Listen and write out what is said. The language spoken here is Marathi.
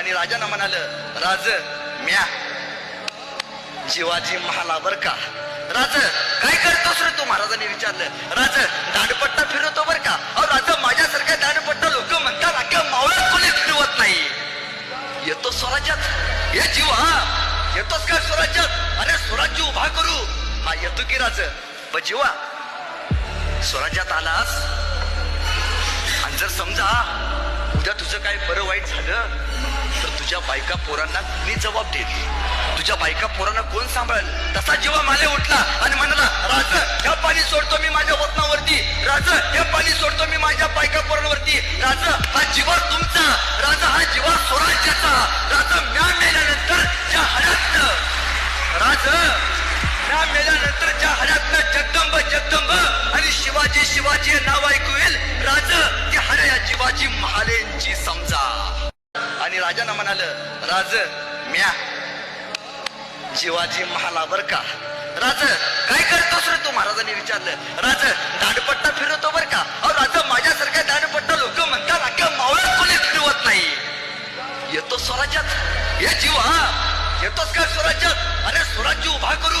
आणि राजानं म्हणाल राज म्या शिवाजी महाला बर का? राज काय करतोस रे तू? महाराजांनी विचारलं. राज दांडपट्टा फिरवतो बर का? अहो राज माझ्यासारख्या दांडपट्टा लोक म्हणतात अख्या मावळ्यात कोणी फिरवत नाही. येतो स्वराज्यात? ये जीव हा. येतोस काय स्वराज्यात? अरे स्वराज्य उभा करू. हा येतो की राज. ब जीवा स्वराज्यात आलास? आणि जर समजा उद्या तुझं काय बरं वाईट झालं तर तुझ्या बायका पोरांना मी जबाब देईल तुझ्या बायका पोरांना कोण सांभाळेल? तसा जेव्हा माले उठला आणि म्हणाला राज हे पाणी सोडतो मी माझ्या वतनावरती. राज हे पाणी सोडतो मी माझ्या बायका पोरांवरती. राज हा जीवा तुमचा. राजा हा जीवा स्वराज्याचा. राजा म्या मेल्यानंतर ज्या हऱ्यातनं राज म्या मेल्यानंतर ज्या हऱ्यातनं जगदंब जगदंब या महालेंची समजा. आणि राजानं म्हणाल राज म्या. शिवाजी महाला बर का. राज काय करतोस रे तू? महाराजांनी विचारलं. राज दांडपट्टा फिरवतो बर का? अहो राज माझ्यासारख्या दांडपट्टा लोक म्हणतात अख्या मावळ्यात कोणी फिरवत नाही. येतो स्वराज्यात. ये जीव हा येतोस काय स्वराज्यात? अरे स्वराज्य उभा करू.